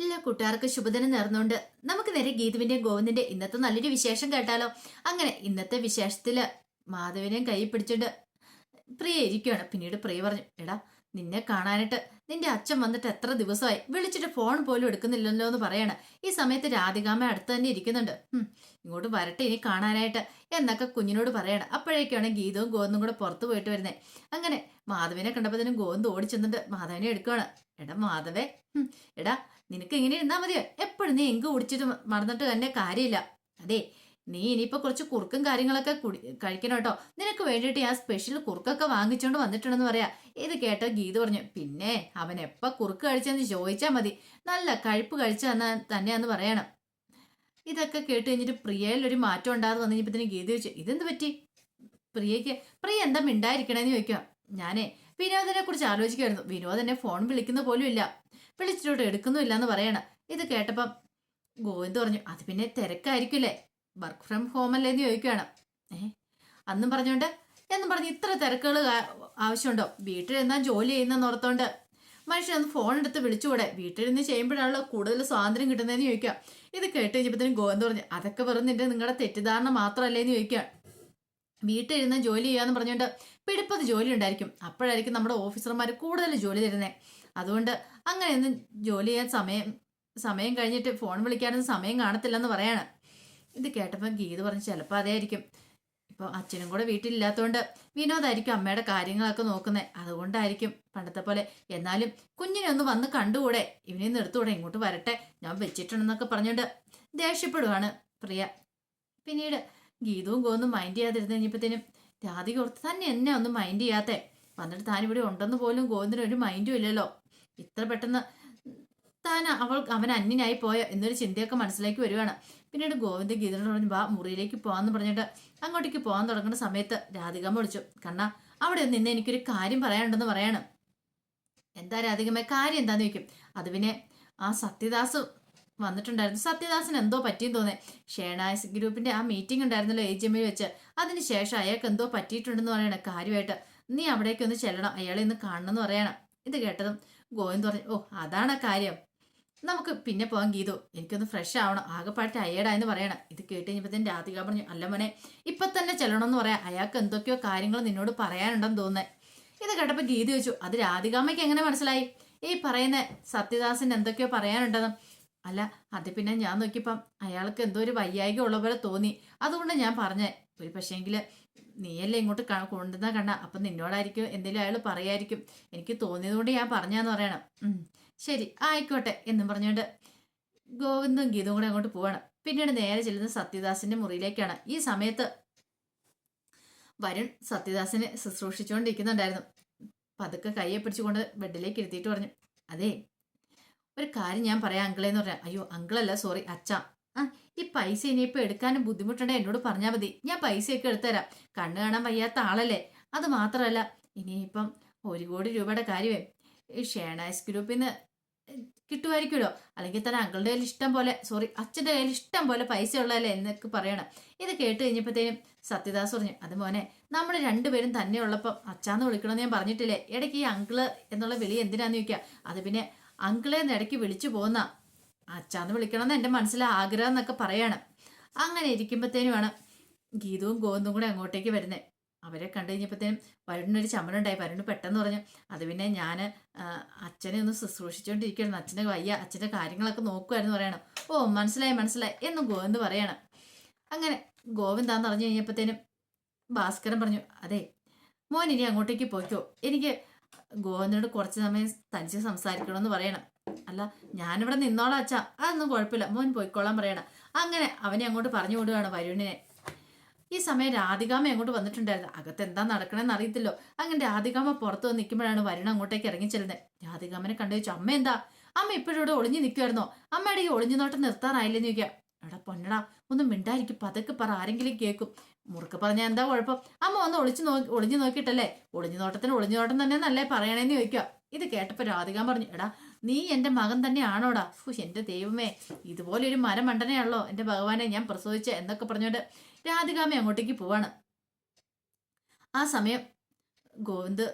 എല്ലാ കൂട്ടുകാർക്കും ശുഭദിനം നേർന്നുകൊണ്ട് നമുക്ക് നേരെ ഗീതുവിന്റെ ഗോവിന്ദിന്റെ ഇന്നത്തെ നല്ലൊരു വിശേഷം കേട്ടാലോ? അങ്ങനെ ഇന്നത്തെ വിശേഷത്തിൽ മാധവിനെയും കൈ പിടിച്ചിട്ട് പ്രിയ ഇരിക്കുകയാണ് പിന്നീട് പ്രിയ പറഞ്ഞു എടാ നിന്നെ കാണാനായിട്ട് നിന്റെ അച്ഛൻ വന്നിട്ട് എത്ര ദിവസമായി? വിളിച്ചിട്ട് ഫോൺ പോലും എടുക്കുന്നില്ലല്ലോ എന്ന് പറയാണ്. ഈ സമയത്ത് രാധികാമ അടുത്ത് തന്നെ ഇരിക്കുന്നുണ്ട്. ഇങ്ങോട്ട് വരട്ടെ ഇനി കാണാനായിട്ട് എന്നൊക്കെ കുഞ്ഞിനോട് പറയണം. അപ്പോഴേക്കാണ് ഗീതവും ഗോവന്നും കൂടെ പുറത്തു പോയിട്ട് വരുന്നത് അങ്ങനെ മാധവിനെ കണ്ടപ്പോഴത്തേനും ഗോവന്ത് ഓടിച്ചെന്നിട്ട് മാധവനെ എടുക്കുകയാണ്. എടാ മാധവേ എടാ നിനക്ക് ഇങ്ങനെ ഇരുന്നാ മതിയോ? എപ്പോഴും നീ എങ്ക് ഓടിച്ചിട്ട് മറന്നിട്ട് തന്നെ കാര്യമില്ല. അതെ നീ ഇനിയിപ്പോ കുറച്ച് കുറുക്കും കാര്യങ്ങളൊക്കെ കുടി കഴിക്കണം കേട്ടോ. നിനക്ക് വേണ്ടിയിട്ട് ഞാൻ സ്പെഷ്യൽ കുറുക്കൊക്കെ വാങ്ങിച്ചോണ്ട് വന്നിട്ടുണ്ടെന്ന് പറയാ. ഇത് കേട്ട ഗീത് പറഞ്ഞു പിന്നെ അവൻ എപ്പ കുറുക്ക് കഴിച്ചെന്ന് ചോദിച്ചാൽ മതി. നല്ല കഴിപ്പ് കഴിച്ചെന്ന് തന്നെയാന്ന് പറയണം. ഇതൊക്കെ കേട്ട് കഴിഞ്ഞിട്ട് പ്രിയയിൽ ഒരു മാറ്റം ഉണ്ടാകുന്ന വന്നു കഴിഞ്ഞപ്പത്തിന് ഗീത ചോദിച്ചു ഇതെന്ത് പറ്റി? പ്രിയയ്ക്ക് പ്രിയ എന്താ മിണ്ടായിരിക്കണേന്ന് ചോദിക്കാം ഞാനേ വിനോദിനെ കുറിച്ച് ആലോചിക്കുമായിരുന്നു വിനോദ് എന്നെ ഫോൺ വിളിക്കുന്ന പോലും ഇല്ല. വിളിച്ചിട്ടോട്ട് എടുക്കുന്നുമില്ല എന്ന് പറയണം. ഇത് കേട്ടപ്പം ഗോവിന്ദ് പറഞ്ഞു അത് പിന്നെ തിരക്കായിരിക്കില്ലേ? വർക്ക് ഫ്രം ഹോം അല്ലേ ചോദിക്കുകയാണ്. ഏ അന്നും പറഞ്ഞോണ്ട് എന്നും പറഞ്ഞ് ഇത്ര തിരക്കുകൾ ആവശ്യമുണ്ടോ? വീട്ടിൽ എന്നാ ജോലി ചെയ്യുന്നെന്ന് ഓർത്തോണ്ട് മനുഷ്യനൊന്ന് ഫോൺ എടുത്ത് വിളിച്ചുകൂടെ? വീട്ടിൽ നിന്ന് ചെയ്യുമ്പോഴാണല്ലോ കൂടുതൽ സ്വാതന്ത്ര്യം കിട്ടുന്നതെന്ന് ചോദിക്കാം ഇത് കേട്ട് കഴിഞ്ഞപ്പോഴത്തേനും ഗോവിന്ദ് പറഞ്ഞു അതൊക്കെ വെറും നിന്റെ നിങ്ങളുടെ തെറ്റിദ്ധാരണ മാത്രമല്ലേ എന്ന് ചോദിക്കാം വീട്ടിലിരുന്ന് ജോലി ചെയ്യാന്ന് പറഞ്ഞുകൊണ്ട് പിടിപ്പത് ജോലി ഉണ്ടായിരിക്കും. അപ്പോഴായിരിക്കും നമ്മുടെ ഓഫീസർമാർ കൂടുതൽ ജോലി തരുന്നത് അതുകൊണ്ട് അങ്ങനെയൊന്നും ജോലി ചെയ്യാൻ സമയം സമയം കഴിഞ്ഞിട്ട് ഫോൺ വിളിക്കാനൊന്നും സമയം കാണത്തില്ലെന്ന് പറയാണ്. ഇത് കേട്ടപ്പം ഗീത പറഞ്ഞ് ചിലപ്പോൾ അതായിരിക്കും. ഇപ്പോൾ അച്ഛനും കൂടെ വീട്ടിലില്ലാത്തതുകൊണ്ട് വിനോദായിരിക്കും അമ്മയുടെ കാര്യങ്ങളൊക്കെ നോക്കുന്നത് അതുകൊണ്ടായിരിക്കും പണ്ടത്തെ പോലെ. എന്നാലും കുഞ്ഞിനെ ഒന്ന് വന്ന് കണ്ടുകൂടെ? ഇവനെ നിർത്തൂടെ? ഇങ്ങോട്ട് വരട്ടെ? ഞാൻ വെച്ചിട്ടുണ്ടെന്നൊക്കെ പറഞ്ഞുകൊണ്ട് ദേഷ്യപ്പെടുവാണ് പ്രിയ. പിന്നീട് ഗീതവും ഗോന്നും മൈൻഡ് ചെയ്യാതിരുന്ന് കഴിഞ്ഞപ്പോഴത്തേനും രാധിക തന്നെ എന്നെ ഒന്നും മൈൻഡ് ചെയ്യാത്തെ. വന്നിട്ട് താനിവിടെ ഉണ്ടെന്ന് പോലും ഗോവിന്ദിന് ഒരു മൈൻഡും ഇല്ലല്ലോ. ഇത്ര പെട്ടെന്ന് താൻ അവൾ അവൻ അന്യനായി പോയ എന്നൊരു ചിന്തയൊക്കെ മനസ്സിലേക്ക് വരുവാണ്. പിന്നീട് ഗോവിന്ദ് ഗീതനോട് പറഞ്ഞു വാ മുറിയിലേക്ക് പോകാന്ന് പറഞ്ഞിട്ട് അങ്ങോട്ടേക്ക് പോകാൻ തുടങ്ങുന്ന സമയത്ത് രാധികമ്മ വിളിച്ചു കണ്ണ അവിടെ നിന്ന് എനിക്കൊരു കാര്യം പറയാനുണ്ടെന്ന് പറയാണ്. എന്താ രാധികമ്മ കാര്യം എന്താന്ന് ചോദിക്കും. അത് പിന്നെ ആ സത്യദാസ് വന്നിട്ടുണ്ടായിരുന്നു. സത്യദാസിന് എന്തോ പറ്റിയെന്ന് തോന്നേ ഷേണായസ് ഗ്രൂപ്പിന്റെ ആ മീറ്റിംഗ് ഉണ്ടായിരുന്നല്ലോ എ ജി എമ്മിൽ വെച്ച്. അതിന് ശേഷം അയാൾക്ക് എന്തോ പറ്റിയിട്ടുണ്ടെന്ന് പറയണം കാര്യമായിട്ട്. നീ അവിടേക്ക് ഒന്ന് ചെല്ലണം അയാളെ ഒന്ന് കാണണം എന്ന് പറയണം. ഇത് കേട്ടതും ഗോവിന്ദ് പറഞ്ഞു ഓ അതാണ് കാര്യം. നമുക്ക് പിന്നെ പോകാൻ ഗീതു. എനിക്കൊന്ന് ഫ്രഷ് ആവണം. ആകെപ്പാട് എന്ന് പറയണം. ഇത് കേട്ട് കഴിഞ്ഞപ്പോഴത്തേന് രാധിക പറഞ്ഞു അല്ല മോനെ ഇപ്പൊ തന്നെ ചെല്ലണമെന്ന് പറയാം. അയാൾക്ക് എന്തൊക്കെയോ കാര്യങ്ങൾ നിന്നോട് പറയാനുണ്ടെന്ന് തോന്നേ ഇത് കേട്ടപ്പോൾ ഗീത ചോദിച്ചു അത് രാധികാമ്മയ്ക്ക് എങ്ങനെ മനസ്സിലായി? ഈ പറയുന്ന സത്യദാസിന് എന്തൊക്കെയോ പറയാനുണ്ടെന്ന്. അല്ല അത് പിന്നെ ഞാൻ നോക്കിയപ്പം അയാൾക്ക് എന്തോ ഒരു വയ്യായിക ഉള്ള പോലെ തോന്നി. അതുകൊണ്ട് ഞാൻ പറഞ്ഞേ. ഒരു പക്ഷേങ്കിൽ നീയല്ലേ ഇങ്ങോട്ട് കൊണ്ടുവന്നാൽ കൊണ്ടുവന്ന കണ്ട അപ്പം നിന്നോടായിരിക്കും എന്തെങ്കിലും അയാൾ പറയായിരിക്കും. എനിക്ക് തോന്നിയതുകൊണ്ട് ഞാൻ പറഞ്ഞാന്ന് പറയണം. ശരി ആയിക്കോട്ടെ എന്നും പറഞ്ഞുകൊണ്ട് ഗോവിന്ദും ഗീതും കൂടെ അങ്ങോട്ട് പോവാണ്. പിന്നീട് നേരെ ചെല്ലുന്നത് സത്യദാസിന്റെ മുറിയിലേക്കാണ്. ഈ സമയത്ത് വരുൺ സത്യദാസിനെ ശുശ്രൂഷിച്ചുകൊണ്ടിരിക്കുന്നുണ്ടായിരുന്നു. പതുക്കെ കയ്യെ പിടിച്ചുകൊണ്ട് ബെഡിലേക്ക് ഇരുത്തിയിട്ട് പറഞ്ഞു അതെ ഒരു കാര്യം ഞാൻ പറയാം അങ്കിളെ എന്ന് പറഞ്ഞാൽ അയ്യോ അങ്കിളല്ല സോറി അച്ഛ. ആ ഈ പൈസ ഇനിയിപ്പോൾ എടുക്കാനും ബുദ്ധിമുട്ടുണ്ടെങ്കിൽ എന്നോട് പറഞ്ഞാൽ മതി. ഞാൻ പൈസയൊക്കെ എടുത്തുതരാം. കണ്ണ് കാണാൻ വയ്യാത്ത ആളല്ലേ? അത് മാത്രമല്ല ഇനിയിപ്പം ഒരു കോടി രൂപയുടെ കാര്യമേ ഈ ഷേണായ്സ് ഗ്രൂപ്പിൽ നിന്ന് കിട്ടുമായിരിക്കുമല്ലോ. അല്ലെങ്കിൽ തന്നെ അങ്കിളുടെ കയ്യിൽ ഇഷ്ടം പോലെ സോറി അച്ഛന്റെ കയ്യിൽ ഇഷ്ടം പോലെ പൈസ ഉള്ളതല്ലേ എന്നൊക്കെ പറയണം. ഇത് കേട്ട് കഴിഞ്ഞപ്പോഴത്തേനും സത്യദാസ് പറഞ്ഞു അത് മോനെ നമ്മൾ രണ്ടുപേരും തന്നെ ഉള്ളപ്പം അച്ഛാന്ന് വിളിക്കണമെന്ന് ഞാൻ പറഞ്ഞിട്ടില്ലേ? ഇടയ്ക്ക് ഈ അങ്കിൾ എന്നുള്ള വിളി എന്തിനാന്ന് ചോദിക്കുക അത് പിന്നെ അങ്കിളെ എന്ന് ഇടയ്ക്ക് വിളിച്ചു പോകുന്ന അച്ഛാന്ന് വിളിക്കണമെന്ന് എന്റെ മനസ്സിൽ ആഗ്രഹം എന്നൊക്കെ പറയണം. അങ്ങനെ ഇരിക്കുമ്പോഴത്തേനുമാണ് ഗീതവും ഗോവിന്ദും കൂടെ അങ്ങോട്ടേക്ക് വരുന്നത്. അവരെ കണ്ടു കഴിഞ്ഞപ്പോഴത്തേനും വരുണിനൊരു ചമ്മലുണ്ടായി വരുണ് പെട്ടെന്ന് പറഞ്ഞു അത് പിന്നെ ഞാൻ അച്ഛനെ ഒന്ന് ശുശ്രൂഷിച്ചുകൊണ്ടിരിക്കുകയായിരുന്നു അച്ഛന്റെ വയ്യ അച്ഛന്റെ കാര്യങ്ങളൊക്കെ നോക്കുമായിരുന്നു പറയണം. ഓ മനസ്സിലായി മനസ്സിലായി എന്നും ഗോവിന്ദ് പറയണം. അങ്ങനെ ഗോവിന്ദാന്ന് പറഞ്ഞു കഴിഞ്ഞപ്പോഴത്തേനും ഭാസ്കരൻ പറഞ്ഞു അതെ മോൻ ഇനി അങ്ങോട്ടേക്ക് പോയിക്കോ. എനിക്ക് ഗോവിന്ദനോട് കുറച്ച് സമയം തനിച്ച് സംസാരിക്കണമെന്ന് പറയണം. അല്ല ഞാനിവിടെ നിന്നോളാം അച്ഛാ. അതൊന്നും കുഴപ്പമില്ല. മോൻ പോയിക്കോളാൻ പറയണം. അങ്ങനെ അവനെ അങ്ങോട്ട് പറഞ്ഞു വിടുകയാണ് വരുണിനെ. ഈ സമയം രാധികാമ അങ്ങോട്ട് വന്നിട്ടുണ്ടായിരുന്നു? അകത്ത് എന്താ നടക്കണമെന്ന് അറിയത്തില്ലോ. അങ്ങനെ രാധികാമ പുറത്ത് വന്ന് നിൽക്കുമ്പോഴാണ് വരുണ അങ്ങോട്ടേക്ക് ഇറങ്ങി ചെല്ലുന്നത്. രാധികാമനെ കണ്ടു വെച്ചു അമ്മ എന്താ? അമ്മ ഇപ്പോഴും ഇവിടെ ഒളിഞ്ഞു നിൽക്കുമായിരുന്നോ അമ്മയുടെ ഈ ഒളിഞ്ഞു നോട്ടം നിർത്താറായില്ലെന്ന് ചോദിക്കാം എടാ പൊന്നടാ ഒന്നും മിണ്ടായിരിക്കും പതക്കെ പറ ആരെങ്കിലും കേൾക്കും. മുറുക്ക് പറഞ്ഞാൽ എന്താ കുഴപ്പം? അമ്മ ഒന്ന് ഒളിച്ചു നോക്കി ഒളിഞ്ഞു നോക്കിയിട്ടല്ലേ? ഒളിഞ്ഞു നോട്ടത്തിന് ഒളിഞ്ഞു നോട്ടം തന്നെ നല്ലേ പറയണേന്ന് ചോദിക്കുക. ഇത് കേട്ടപ്പോൾ രാധികാമ പറഞ്ഞു എടാ നീ എന്റെ മകൻ തന്നെയാണോടാ? ഫു എന്റെ ദൈവമേ ഇതുപോലെ ഒരു മരം മണ്ടനെയാണല്ലോ എന്റെ ഭഗവാനെ ഞാൻ പ്രസവിച്ച എന്നൊക്കെ പറഞ്ഞുകൊണ്ട് രാധികാമ്മ അങ്ങോട്ടേക്ക് പോവാണ്. ആ സമയം ഗോവിന്ദ്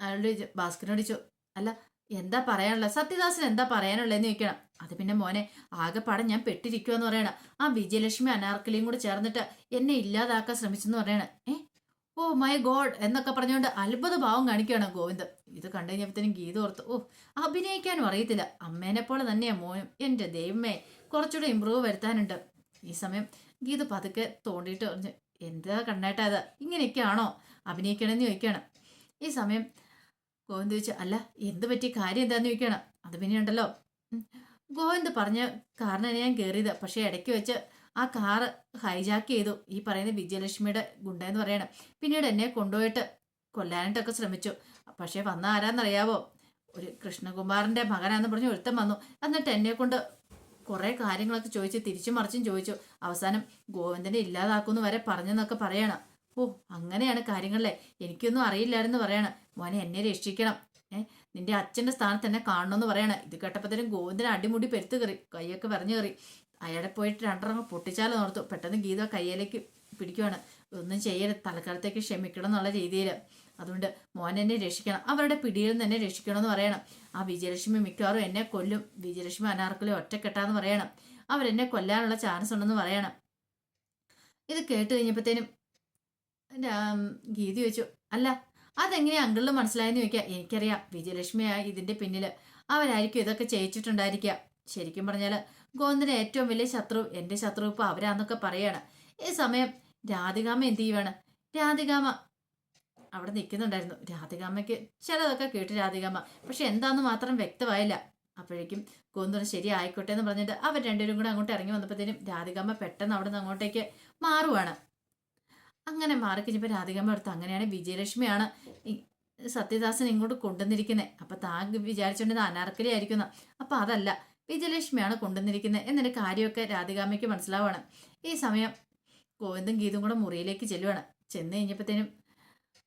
അയാളുടെ ഭാസ്കരനോട് ചോദിച്ചു അല്ല എന്താ പറയാനുള്ളത് സത്യദാസൻ എന്താ പറയാനുള്ളതെന്ന് ചോദിക്കണം. അത് പിന്നെ മോനെ ആകെപ്പാടെ ഞാൻ പെട്ടിരിക്കുമെന്ന് പറയണം. ആ വിജയലക്ഷ്മി അനാർക്കലിയും കൂടെ ചേർന്നിട്ട് എന്നെ ഇല്ലാതാക്കാൻ ശ്രമിച്ചെന്ന് പറയണം. ഏ? ഓ മൈ ഗോഡ് എന്നൊക്കെ പറഞ്ഞുകൊണ്ട് അത്ഭുത ഭാവം കാണിക്കുകയാണ് ഗോവിന്ദ്. ഇത് കണ്ടു കഴിഞ്ഞപ്പോഴത്തേനും ഗീത ഓർത്ത് ഓ അഭിനയിക്കാനും അറിയത്തില്ല. അമ്മേനെ പോലെ തന്നെയാ മോനും. എന്റെ ദൈവമേ കുറച്ചുകൂടെ ഇമ്പ്രൂവ് വരുത്താനുണ്ട്. ഈ സമയം ഗീത പതുക്കെ തോണ്ടിയിട്ട് പറഞ്ഞു എന്താ കണ്ണേട്ടാ അത് ഇങ്ങനെയൊക്കെയാണോ? അഭിനയിക്കണമെന്ന് ചോദിക്കുകയാണ് ഈ സമയം ഗോവിന്ദ് ചോദിച്ചു അല്ല എന്ത് പറ്റി? കാര്യം എന്താന്ന് ചോദിക്കണം. അത് പിന്നെ ഉണ്ടല്ലോ. ഗോവിന്ദ് പറഞ്ഞ കാറിനാണ് ഞാൻ കയറിയത് പക്ഷേ ഇടയ്ക്ക് വെച്ച് ആ കാറ് ഹൈജാക്ക് ചെയ്തു. ഈ പറയുന്ന വിജയലക്ഷ്മിയുടെ ഗുണ്ടെന്ന് പറയണം. പിന്നീട് എന്നെ കൊണ്ടുപോയിട്ട് കൊല്ലാനായിട്ടൊക്കെ ശ്രമിച്ചു. പക്ഷേ വന്ന ആരാന്നറിയാവോ? ഒരു കൃഷ്ണകുമാറിന്റെ മകനാന്ന് പറഞ്ഞ് ഒരുത്തം വന്നു. എന്നിട്ട് എന്നെ കൊണ്ട് കുറെ കാര്യങ്ങളൊക്കെ ചോദിച്ച് തിരിച്ചു മറിച്ചും ചോദിച്ചു. അവസാനം ഗോവിന്ദനെ ഇല്ലാതാക്കുമെന്ന് വരെ പറഞ്ഞെന്നൊക്കെ പറയണം. ഓ അങ്ങനെയാണ് കാര്യങ്ങളെ എനിക്കൊന്നും അറിയില്ലായിരുന്നു പറയണം. മോനെ എന്നെ രക്ഷിക്കണം. ഏഹ് നിന്റെ അച്ഛന്റെ സ്ഥാനത്ത് എന്നെ കാണണം കാണണമെന്ന് പറയണം. ഇത് കേട്ടപ്പോഴത്തേനും ഗോവിന്ദന് അടിമുടി പെരുത്ത് കയറി കൈയൊക്കെ പറഞ്ഞു കയറി. അയാളെ പോയിട്ട് രണ്ടെണ്ണം പൊട്ടിച്ചാലോ ഓർത്തു പെട്ടെന്ന് ഗീത കയ്യിലേക്ക് പിടിക്കുവാണ്. ഒന്നും ചെയ്യരുത്. തൽക്കാലത്തേക്ക് ക്ഷമിക്കണം എന്നുള്ള രീതിയിൽ അതുകൊണ്ട് മോൻ എന്നെ രക്ഷിക്കണം. അവരുടെ പിടിയിൽ നിന്ന് എന്നെ രക്ഷിക്കണം എന്ന് പറയണം. ആ വിജയലക്ഷ്മി മിക്കവാറും എന്നെ കൊല്ലും. വിജയലക്ഷ്മി അനാർക്കലി ഒറ്റക്കെട്ടാന്ന് പറയണം. അവരെന്നെ കൊല്ലാനുള്ള ചാൻസ് ഉണ്ടെന്ന് പറയണം. ഇത് കേട്ട് കഴിഞ്ഞപ്പോഴത്തേനും ഗീതി വെച്ചു അല്ല അതെങ്ങനെയാ അങ്കിളിന് മനസ്സിലായെന്ന് ചോദിക്കുക എനിക്കറിയാം വിജയലക്ഷ്മിയാ ഇതിന്റെ പിന്നിൽ അവരായിരിക്കും ഇതൊക്കെ ചെയ്യിച്ചിട്ടുണ്ടായിരിക്കുക ശരിക്കും പറഞ്ഞാൽ ഗോവിന്ദന് ഏറ്റവും വലിയ ശത്രു എന്റെ ശത്രു ഇപ്പൊ അവരാന്നൊക്കെ പറയാണ്. ഈ സമയം രാധികാമ എന്ത് ചെയ്യുവാണ്? രാധികാമ അവിടെ നിൽക്കുന്നുണ്ടായിരുന്നു. രാധികാമ്മയ്ക്ക് ചിലതൊക്കെ കേട്ടു രാധികാമ്മ. പക്ഷെ എന്താന്ന് മാത്രം വ്യക്തമായില്ല. അപ്പോഴേക്കും ഗോവിന്ദന് ശരി ആയിക്കോട്ടെ എന്ന് പറഞ്ഞിട്ട് അവർ രണ്ടുപേരും കൂടെ അങ്ങോട്ട് ഇറങ്ങി വന്നപ്പോഴത്തേനും രാധികാമ്മ പെട്ടെന്ന് അവിടെ നിന്ന് അങ്ങോട്ടേക്ക് മാറുവാണ്. അങ്ങനെ മാറിക്കഴിഞ്ഞപ്പോൾ രാധികാമ്മ അടുത്ത് അങ്ങനെയാണ് വിജയലക്ഷ്മിയാണ് സത്യദാസൻ ഇങ്ങോട്ട് കൊണ്ടുവന്നിരിക്കുന്നത് അപ്പൊ താൻ വിചാരിച്ചുകൊണ്ടിരുന്ന അനാർക്കലി ആയിരിക്കുന്ന അപ്പൊ അതല്ല വിജയലക്ഷ്മിയാണ് കൊണ്ടുവന്നിരിക്കുന്നത് എന്നൊരു കാര്യമൊക്കെ രാധികാമ്മയ്ക്ക് മനസ്സിലാവാണ്. ഈ സമയം ഗോവിന്ദും ഗീതും കൂടെ മുറിയിലേക്ക് ചെല്ലുവാണ്. ചെന്ന് കഴിഞ്ഞപ്പോഴത്തേനും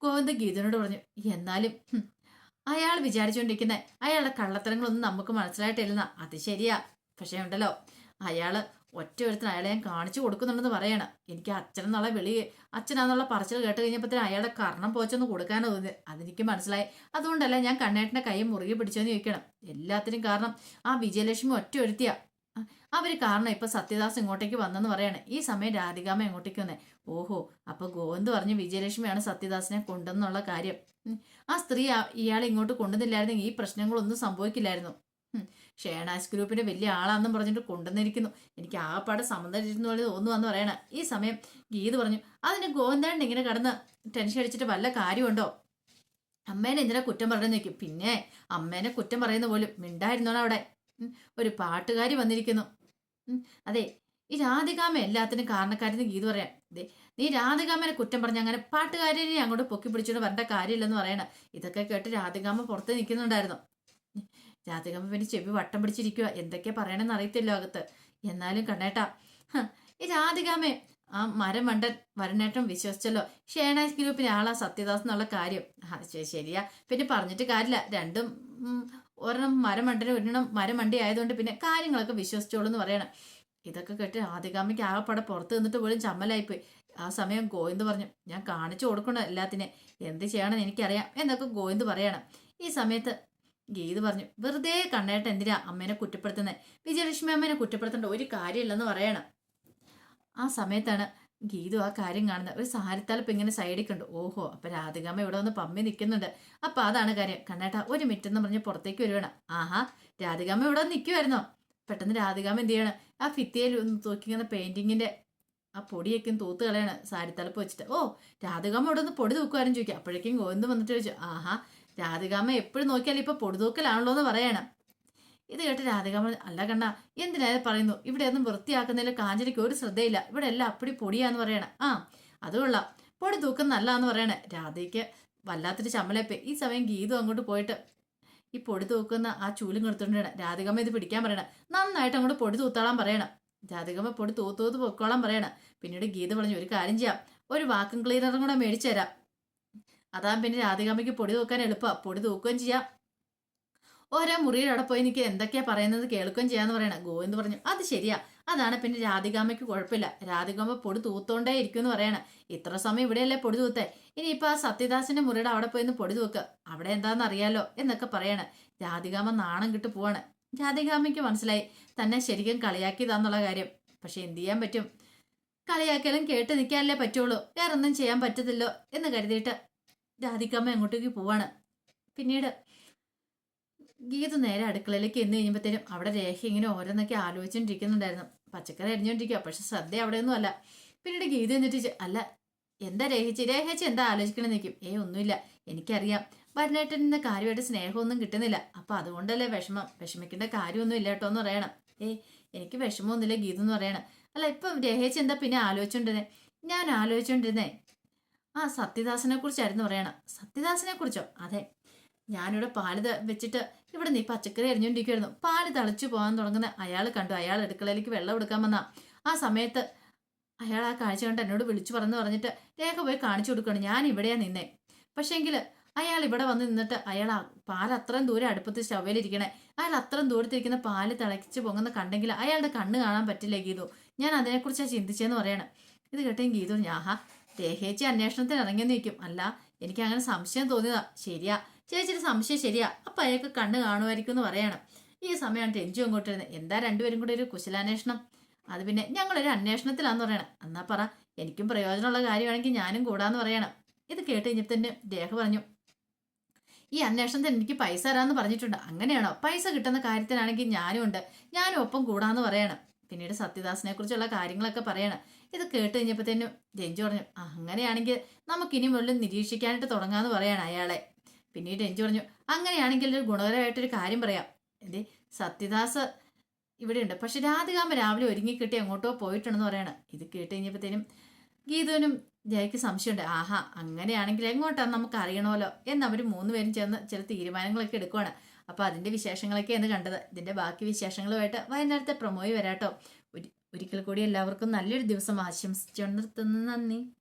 ഗോവിന്ദ ഗീതനോട് പറഞ്ഞു എന്നാലും അയാൾ വിചാരിച്ചുകൊണ്ടിരിക്കുന്ന അയാളുടെ കള്ളത്തരങ്ങളൊന്നും നമുക്ക് മനസ്സിലായിട്ടില്ലെന്ന. അത് ശരിയാ. പക്ഷേ ഉണ്ടല്ലോ അയാൾ ഒറ്റ ഒരുത്തിന് അയാളെ ഞാൻ കാണിച്ചു കൊടുക്കുന്നുണ്ടെന്ന് പറയണം. എനിക്ക് അച്ഛനെന്നുള്ള വിളി അച്ഛനാന്നുള്ള പറച്ചിൽ കേട്ട് കഴിഞ്ഞപ്പോഴത്തേനും അയാളുടെ കർണം പോച്ചൊന്ന് കൊടുക്കാനോ തോന്നി അതെനിക്ക് മനസ്സിലായി. അതുകൊണ്ടല്ല ഞാൻ കണ്ണേട്ടന്റെ കൈ മുറുകെ പിടിച്ചെന്ന് ചോദിക്കണം. എല്ലാത്തിനും കാരണം ആ വിജയലക്ഷ്മി ഒറ്റ ഒരുത്തിയ. അവർ കാരണം ഇപ്പൊ സത്യദാസ് ഇങ്ങോട്ടേക്ക് വന്നെന്ന് പറയാണ്. ഈ സമയം രാധികാമ എങ്ങോട്ടേക്ക് വന്നേ? ഓഹോ അപ്പൊ ഗോവിന്ദ് പറഞ്ഞ് വിജയലക്ഷ്മിയാണ് സത്യദാസിനെ കൊണ്ടെന്നുള്ള കാര്യം. ആ സ്ത്രീ ഇയാളെ ഇങ്ങോട്ട് കൊണ്ടുവന്നില്ലായിരുന്നെങ്കിൽ ഈ പ്രശ്നങ്ങളൊന്നും സംഭവിക്കില്ലായിരുന്നു. ഷേണാസ് ഗ്രൂപ്പിന്റെ വലിയ ആളാന്നും പറഞ്ഞിട്ട് കൊണ്ടുവന്നിരിക്കുന്നു. എനിക്ക് ആകപ്പാടെ സമ്മതിച്ചിരുന്ന പോലെ തോന്നുവാന്ന് പറയണ. ഈ സമയം ഗീത് പറഞ്ഞു അതിന് ഗോവിന്ദാണ്ട് ഇങ്ങനെ കടന്ന് ടെൻഷൻ അടിച്ചിട്ട് വല്ല കാര്യമുണ്ടോ? അമ്മേനെ എന്തിനാ കുറ്റം പറഞ്ഞു നിൽക്കും പിന്നെ അമ്മേനെ കുറ്റം പറയുന്ന പോലും മിണ്ടായിരുന്നോണം അവിടെ ഉം. ഒരു പാട്ടുകാരി വന്നിരിക്കുന്നു. അതെ ഈ രാധികാമ എല്ലാത്തിനും കാരണക്കാരെന്ന് ഗീത് പറയാം. നീ രാധികാമനെ കുറ്റം പറഞ്ഞ അങ്ങനെ പാട്ടുകാരിനെ അങ്ങോട്ട് പൊക്കി പിടിച്ചോണ്ട് വരേണ്ട കാര്യമില്ലെന്ന് പറയണ. ഇതൊക്കെ കേട്ട് രാധികാമ പുറത്ത് നിൽക്കുന്നുണ്ടായിരുന്നു. രാധികാമ പിന്നെ ചെവി വട്ടം പിടിച്ചിരിക്കുക എന്തൊക്കെ പറയണമെന്ന് അറിയത്തില്ലോ അകത്ത്. എന്നാലും കണ്ണേട്ടാ ഈ രാധികാമേ ആ മരം മണ്ടൻ വരനേട്ടം വിശ്വസിച്ചല്ലോ. ഷേണാസ് ഗ്രൂപ്പിലെ ആളാ സത്യദാസ് എന്നുള്ള കാര്യം. ശരിയാ. പിന്നെ പറഞ്ഞിട്ട് കാര്യമില്ല. രണ്ടും ഒരെണ്ണം മരമണ്ടന് ഒരെണ്ണം മരമണ്ടി ആയതുകൊണ്ട് പിന്നെ കാര്യങ്ങളൊക്കെ വിശ്വസിച്ചോളൂ എന്ന് പറയണം. ഇതൊക്കെ കേട്ട് ആദികാമിക്ക് ആകെപ്പാടെ പുറത്ത് നിന്നിട്ട് പോലും ചമ്മലായിപ്പോയി. ആ സമയം ഗോവിന്ദ് പറഞ്ഞു ഞാൻ കാണിച്ചു കൊടുക്കണം എല്ലാത്തിനെ. എന്ത് ചെയ്യണം എനിക്കറിയാം എന്നൊക്കെ ഗോവിന്ദ് പറയണം. ഈ സമയത്ത് ഗീത് പറഞ്ഞു വെറുതെ കണ്ണേട്ട എന്തിനാ അമ്മേനെ കുറ്റപ്പെടുത്തുന്നത് വിജയലക്ഷ്മി അമ്മേനെ കുറ്റപ്പെടുത്തേണ്ട ഒരു കാര്യമില്ലെന്ന് പറയണം. ആ സമയത്താണ് ഗീതു ആ കാര്യം കാണുന്ന ഒരു സാരിത്താലപ്പ് ഇങ്ങനെ സൈഡിൽ കണ്ടു. ഓഹോ അപ്പൊ രാധികാമ്മ ഇവിടെ വന്ന് പമ്മി നിൽക്കുന്നുണ്ട് അപ്പൊ അതാണ് കാര്യം. കണ്ണേട്ട ഒരു മിനിറ്റ് എന്ന് പറഞ്ഞ് പുറത്തേക്ക് വരുവാണ് ആഹാ രാധികാമ്മ ഇവിടെ നിൽക്കുമായിരുന്നോ പെട്ടെന്ന് രാധികാമ്മ എന്ത് ചെയ്യണം? ആ ഭിത്തിയിൽ തൂക്കിക്കുന്ന പെയിന്റിങ്ങിന്റെ ആ പൊടിയൊക്കെ തൂത്ത് കളയാണ് സാരിത്തലപ്പ് വെച്ചിട്ട്. ഓ രാധികാമ്മ ഇവിടെ ഒന്ന് പൊടി തൂക്കുമാരും ചോദിക്കുക. അപ്പോഴേക്കും ഗോവിന്ദ് വന്നിട്ട് ചോദിച്ചു ആഹാ രാധികാമ്മ എപ്പോഴും നോക്കിയാലും ഇപ്പൊ പൊടി തൂക്കലാണല്ലോ എന്ന് പറയണം. ഇത് കേട്ട് രാധികാമ്മ അല്ല കണ്ണ എന്തിനായാലും പറയുന്നു? ഇവിടെ ഒന്നും വൃത്തിയാക്കുന്നതിൽ കാഞ്ചനയ്ക്ക് ഒരു ശ്രദ്ധയില്ല. ഇവിടെ എല്ലാം അപ്പടി പൊടിയാന്ന് പറയണേ. ആ അതുകൊള്ള കൊള്ളാം. പൊടി തൂക്കം നല്ലതാന്ന് പറയണേ. രാധയ്ക്ക് വല്ലാത്തൊരു ചമ്മലപ്പേ ഈ സമയം ഗീതു അങ്ങോട്ട് പോയിട്ട് ഈ പൊടി തൂക്കുന്ന ആ ചൂലും കൊടുത്തോണ്ടാണ് രാധികമ്മ ഇത് പിടിക്കാൻ പറയണം. നന്നായിട്ട് അങ്ങോട്ട് പൊടി തൂത്താളാൻ പറയണം. രാധികമ്മ പൊടി തൂത്തൂത്ത് പൊക്കോളാൻ പറയണം. പിന്നീട് ഗീത പറഞ്ഞു ഒരു കാര്യം ചെയ്യാം. ഒരു വാക്വം ക്ലീനറും കൂടെ മേടിച്ചു തരാം. അതാ പിന്നെ രാധികമ്മയ്ക്ക് പൊടി തൂക്കാൻ എളുപ്പമാണ് പൊടി തൂക്കുകയും ചെയ്യാം. ഓരോ മുറിയിൽ അവിടെ പോയി എനിക്ക് എന്തൊക്കെയാ പറയുന്നത് കേൾക്കുകയും ചെയ്യാന്ന് പറയണം. എന്ന് പറഞ്ഞു അത് ശരിയാ. അതാണ് പിന്നെ രാധികാമ്മയ്ക്ക് കുഴപ്പമില്ല. രാധികാമ്മ പൊടി തൂത്തോണ്ടേ ഇരിക്കുമെന്ന് പറയണ. ഇത്ര സമയം ഇവിടെയല്ലേ പൊടി തൂത്തേ? ഇനിയിപ്പോ ആ സത്യദാസിന്റെ മുറിയുടെ അവിടെ പോയി പൊടി തൂക്ക. അവിടെ എന്താന്ന് അറിയാലോ എന്നൊക്കെ പറയണം. രാധികാമ്മ നാണം കിട്ടു പോവാണ്. രാധികാമ്മയ്ക്ക് മനസ്സിലായി തന്നെ ശരിക്കും കളിയാക്കിയതാന്നുള്ള കാര്യം. പക്ഷെ എന്ത് ചെയ്യാൻ പറ്റും? കളിയാക്കലും കേട്ട് നിൽക്കാനല്ലേ പറ്റുള്ളൂ. വേറൊന്നും ചെയ്യാൻ പറ്റത്തില്ലോ എന്ന് കരുതിയിട്ട് രാധികാമ്മ അങ്ങോട്ടേക്ക് പോവാണ്. പിന്നീട് ഗീത നേരെ അടുക്കളയിലേക്ക് എന്ന് കഴിയുമ്പോഴത്തേനും അവിടെ രേഖ ഇങ്ങനെ ഓരോന്നൊക്കെ ആലോചിച്ചുകൊണ്ടിരിക്കുന്നുണ്ടായിരുന്നു പച്ചക്കറി അരിഞ്ഞുകൊണ്ടിരിക്കുക പക്ഷെ ശ്രദ്ധ അവിടെയൊന്നും അല്ല. പിന്നീട് ഗീത എന്നിട്ട് അല്ല എന്താ രേഖിച്ച്? രേഖിച്ച് എന്താ ആലോചിക്കണമെന്ന് നിൽക്കും ഏ ഒന്നുമില്ല. എനിക്കറിയാം. വരനേട്ടന്റെ കാര്യമായിട്ട് സ്നേഹമൊന്നും കിട്ടുന്നില്ല. അപ്പൊ അതുകൊണ്ടല്ലേ വിഷമം? വിഷമിക്കേണ്ട കാര്യമൊന്നും ഇല്ല കേട്ടോ എന്ന് പറയണം. ഏ എനിക്ക് വിഷമമൊന്നുമില്ല ഗീത എന്ന് പറയണം. അല്ല ഇപ്പം രേഖിച്ച് എന്താ പിന്നെ ആലോചിച്ചോണ്ടിരുന്നേ? ഞാൻ ആലോചിച്ചോണ്ടിരുന്നേ. ആ സത്യദാസനെ കുറിച്ചായിരുന്നു പറയണം. സത്യദാസനെ കുറിച്ചോ? അതെ. ഞാനിവിടെ പാൽ വെച്ചിട്ട് ഇവിടെ നീ പച്ചക്കറി അരിഞ്ഞുകൊണ്ടിരിക്കുമായിരുന്നു പാൽ തളിച്ചു പോകാൻ തുടങ്ങുന്ന അയാൾ കണ്ടു. അയാൾ അടുക്കളയിലേക്ക് വെള്ളം എടുക്കാൻ വന്ന. ആ സമയത്ത് അയാൾ ആ കാഴ്ച കണ്ട് എന്നോട് വിളിച്ചു പറഞ്ഞു പറഞ്ഞിട്ട് രേഖ പോയി കാണിച്ചു കൊടുക്കണം ഞാൻ ഇവിടെയാ നിന്നേ. പക്ഷേങ്കിൽ അയാൾ ഇവിടെ വന്ന് നിന്നിട്ട് അയാൾ പാൽ അത്രയും ദൂരം അടുപ്പത്ത് ചവയിലിരിക്കണേ അയാൾ അത്രയും ദൂരത്തിരിക്കുന്ന പാൽ തിളച്ച് പോകുന്ന കണ്ടെങ്കിൽ അയാളുടെ കണ്ണ് കാണാൻ പറ്റില്ല ഗീതു? ഞാൻ അതിനെക്കുറിച്ചാണ് ചിന്തിച്ചതെന്ന് പറയണം. ഇത് കേട്ടേ ഗീതു ഞാഹാ രേഖേച്ചി അന്വേഷണത്തിന് ഇറങ്ങിയെന്ന് നിൽക്കും അല്ല എനിക്ക് അങ്ങനെ സംശയം തോന്നിയതാ. ശരിയാ ചേച്ചിയുടെ സംശയം ശരിയാ. അപ്പൊ അയാൾക്ക് കണ്ണ് കാണുമായിരിക്കും എന്ന് പറയണം. ഈ സമയമാണ് ടെഞ്ചു അങ്ങോട്ട് വരുന്നത്. എന്താ രണ്ടുപേരും കൂടെ ഒരു കുശലാന്വേഷണം? അത് പിന്നെ ഞങ്ങളൊരു അന്വേഷണത്തിലാന്ന് പറയണം. എന്നാ പറ. എനിക്കും പ്രയോജനമുള്ള കാര്യമാണെങ്കിൽ ഞാനും കൂടാന്ന് പറയണം. ഇത് കേട്ട് കഴിഞ്ഞപ്പോൾ തന്നെ രേഖ പറഞ്ഞു. ഈ അന്വേഷണത്തിന് എനിക്ക് പൈസ തരാമെന്ന് പറഞ്ഞിട്ടുണ്ട്. അങ്ങനെയാണോ? പൈസ കിട്ടുന്ന കാര്യത്തിനാണെങ്കിൽ ഞാനും ഉണ്ട്. ഞാനും ഒപ്പം കൂടാന്ന് പറയണം. പിന്നീട് സത്യദാസിനെ കുറിച്ചുള്ള കാര്യങ്ങളൊക്കെ പറയണം. ഇത് കേട്ട് കഴിഞ്ഞപ്പോൾ തന്നെ രഞ്ജു പറഞ്ഞു "ആ, അങ്ങനെയാണെങ്കിൽ നമുക്കിനി മുകളിൽ നിരീക്ഷിക്കാനായിട്ട് തുടങ്ങാമെന്ന് പറയണം അയാളെ. പിന്നീട് രഞ്ജു പറഞ്ഞു അങ്ങനെയാണെങ്കിൽ ഒരു ഗുണകരമായിട്ടൊരു കാര്യം പറയാം. എന്തേ സത്യദാസ് ഇവിടെയുണ്ട്. പക്ഷെ രാധികാമ്മ രാവിലെ ഒരുങ്ങി ഒരുങ്ങിക്കിട്ടി എങ്ങോട്ടോ പോയിട്ടുണ്ടെന്ന് പറയണം. ഇത് കേട്ട് കഴിഞ്ഞപ്പോഴത്തേനും ഗീതുവിനും ജയക്ക് സംശയമുണ്ട്. ആഹാ അങ്ങനെയാണെങ്കിൽ എങ്ങോട്ടാണ് നമുക്ക് അറിയണമല്ലോ എന്ന് അവർ മൂന്നുപേരും ചേർന്ന് ചില തീരുമാനങ്ങളൊക്കെ എടുക്കുവാണ്. അപ്പൊ അതിന്റെ എന്ന് കണ്ടത്. ഇതിന്റെ ബാക്കി വിശേഷങ്ങളുമായിട്ട് വൈകുന്നേരത്തെ പ്രൊമോയി വരാട്ടോ. ഒരി- ഒരിക്കൽ കൂടി എല്ലാവർക്കും നല്ലൊരു ദിവസം ആശംസിച്ചു നിർത്തുന്നു നന്ദി.